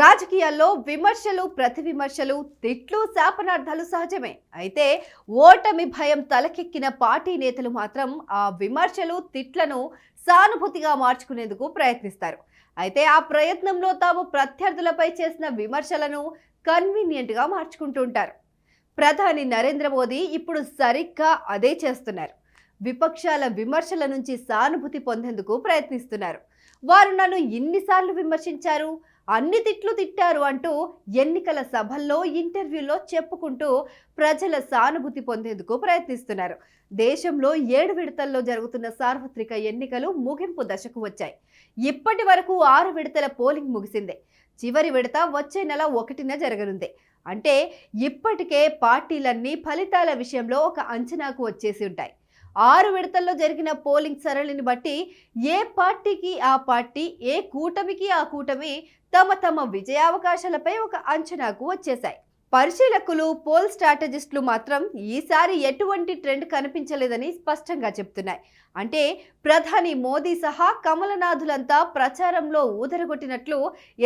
రాజకీయాల్లో విమర్శలు ప్రతి విమర్శలు తిట్లు శాపనార్థాలు సహజమే. అయితే ఓటమి భయం తలకెక్కిన పార్టీ నేతలు మాత్రం ఆ విమర్శలు తిట్లను సానుభూతిగా మార్చుకునేందుకు ప్రయత్నిస్తారు. అయితే ఆ ప్రయత్నంలో తాము ప్రత్యర్థులపై చేసిన విమర్శలను కన్వీనియంట్గా మార్చుకుంటుంటారు ప్రధాని నరేంద్ర మోదీ ఇప్పుడు సరిగ్గా అదే చేస్తున్నారు. విపక్షాల విమర్శల నుంచి సానుభూతి పొందేందుకు ప్రయత్నిస్తున్నారు. వారు నన్ను ఇన్నిసార్లు విమర్శించారు? అన్ని తిట్లు తిట్టారు అంటూ ఎన్నికల సభల్లో ఇంటర్వ్యూల్లో చెప్పుకుంటూ ప్రజల సానుభూతి పొందేందుకు ప్రయత్నిస్తున్నారు. దేశంలో ఏడు విడతల్లో జరుగుతున్న సార్వత్రిక ఎన్నికలు ముగింపు దశకు వచ్చాయి. ఇప్పటి వరకు ఆరు విడతల పోలింగ్ ముగిసిందే. చివరి విడత వచ్చే నెల ఒకటిన జరగనుంది. అంటే ఇప్పటికే పార్టీలన్నీ ఫలితాల విషయంలో ఒక అంచనాకు వచ్చేసి ఉంటాయి. ఆరు విడతల్లో జరిగిన పోలింగ్ సరళిని బట్టి ఏ పార్టీకి ఆ పార్టీ ఏ కూటమికి ఆ కూటమి తమ తమ విజయావకాశాలపై ఒక అంచనాకు వచ్చేశాయి. పరిశీలకులు పోల్ స్ట్రాటజిస్టులు మాత్రం ఈసారి ఎటువంటి ట్రెండ్ కనిపించలేదని స్పష్టంగా చెప్తున్నాయి అంటే ప్రధాని మోదీ సహా కమలనాథులంతా ప్రచారంలో ఊదరగొట్టినట్లు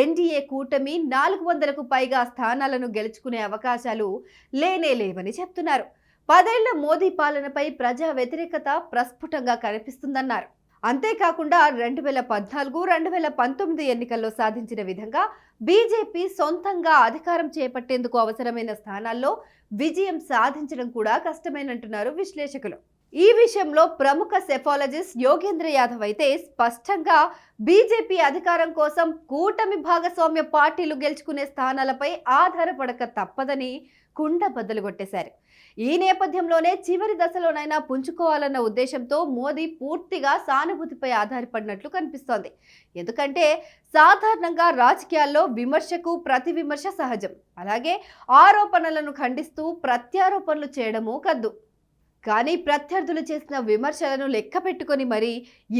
ఎన్డీఏ కూటమి నాలుగు వందలకు పైగా స్థానాలను గెలుచుకునే అవకాశాలు లేనే లేవని చెప్తున్నారు. పదేళ్ళ మోదీ పాలనపై ప్రజా వ్యతిరేకత ప్రస్ఫుటంగా కనిపిస్తుందన్నారు. అంతేకాకుండా రెండు వేల పద్నాలుగు రెండు వేల పంతొమ్మిది ఎన్నికల్లో సాధించిన విధంగా బీజేపీ సొంతంగా అధికారం చేపట్టేందుకు అవసరమైన స్థానాల్లో విజయం సాధించడం కూడా కష్టమేనంటున్నారు విశ్లేషకులు. ఈ విషయంలో ప్రముఖ సెఫాలజిస్ట్ యోగేంద్ర యాదవ్ అయితే స్పష్టంగా బీజేపీ అధికారం కోసం కూటమి భాగస్వామ్య పార్టీలు గెలుచుకునే స్థానాలపై ఆధారపడక తప్పదని కుండ బద్దలు కొట్టేశారు. ఈ నేపథ్యంలోనే చివరి దశలోనైనా పుంజుకోవాలన్న ఉద్దేశంతో మోదీ పూర్తిగా సానుభూతిపై ఆధారపడినట్లు కనిపిస్తోంది. ఎందుకంటే సాధారణంగా రాజకీయాల్లో విమర్శకు ప్రతి విమర్శ సహజం. అలాగే ఆరోపణలను ఖండిస్తూ ప్రత్యారోపణలు చేయడము కద్దు. కానీ ప్రత్యర్థులు చేసిన విమర్శలను లెక్క పెట్టుకొని మరి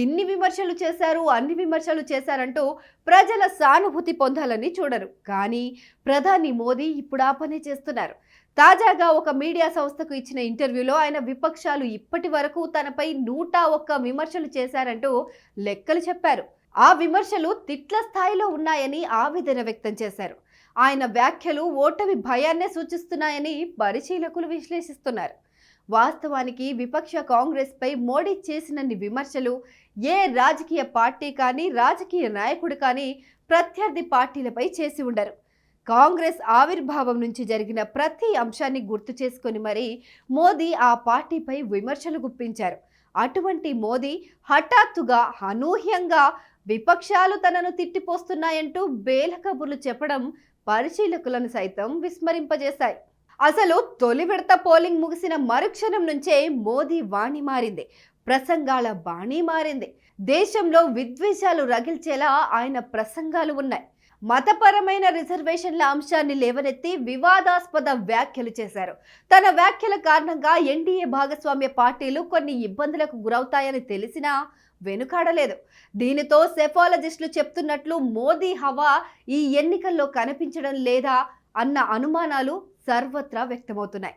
ఎన్ని విమర్శలు చేశారు అన్ని విమర్శలు చేశారంటూ ప్రజల సానుభూతి పొందాలని చూడరు. కానీ ప్రధాని మోదీ ఇప్పుడు ఆ పని చేస్తున్నారు. తాజాగా ఒక మీడియా సంస్థకు ఇచ్చిన ఇంటర్వ్యూలో ఆయన విపక్షాలు ఇప్పటి వరకు తనపై నూట ఒక్క విమర్శలు చేశారంటూ లెక్కలు చెప్పారు. ఆ విమర్శలు తిట్ల స్థాయిలో ఉన్నాయని ఆవేదన వ్యక్తం చేశారు. ఆయన వ్యాఖ్యలు ఓటమి భయాన్నే సూచిస్తున్నాయని పరిశీలకులు విశ్లేషిస్తున్నారు. వాస్తవానికి విపక్ష కాంగ్రెస్పై మోడీ చేసినన్ని విమర్శలు ఏ రాజకీయ పార్టీ కానీ రాజకీయ నాయకుడు కానీ ప్రత్యర్థి పార్టీలపై చేసి ఉండరు. కాంగ్రెస్ ఆవిర్భావం నుంచి జరిగిన ప్రతి అంశాన్ని గుర్తు చేసుకొని మరీ మోదీ ఆ పార్టీపై విమర్శలు గుప్పించారు. అటువంటి మోదీ హఠాత్తుగా అనూహ్యంగా విపక్షాలు తనను తిట్టిపోస్తున్నాయంటూ బేల కబుర్లు చెప్పడం పరిశీలకులను సైతం విస్మరింపజేశాయి. అసలు తొలి విడత పోలింగ్ ముగిసిన మరుక్షణం నుంచే మోదీ వాణి మారింది ప్రసంగాల బాణి మారింది. దేశంలో విద్వేషాలు రగిల్చేలా ఆయన ప్రసంగాలు ఉన్నాయి. మతపరమైన రిజర్వేషన్ల అంశాన్ని లేవనెత్తి వివాదాస్పద వ్యాఖ్యలు చేశారు. తన వ్యాఖ్యల కారణంగా ఎన్డీఏ భాగస్వామ్య పార్టీలు కొన్ని ఇబ్బందులకు గురవుతాయని తెలిసినా వెనుకాడలేదు. దీనితో సెఫాలజిస్టులు చెప్తున్నట్లు మోదీ హవా ఈ ఎన్నికల్లో కనిపించడం లేదా అన్న అనుమానాలు సర్వత్రా వ్యక్తమవుతున్నాయి.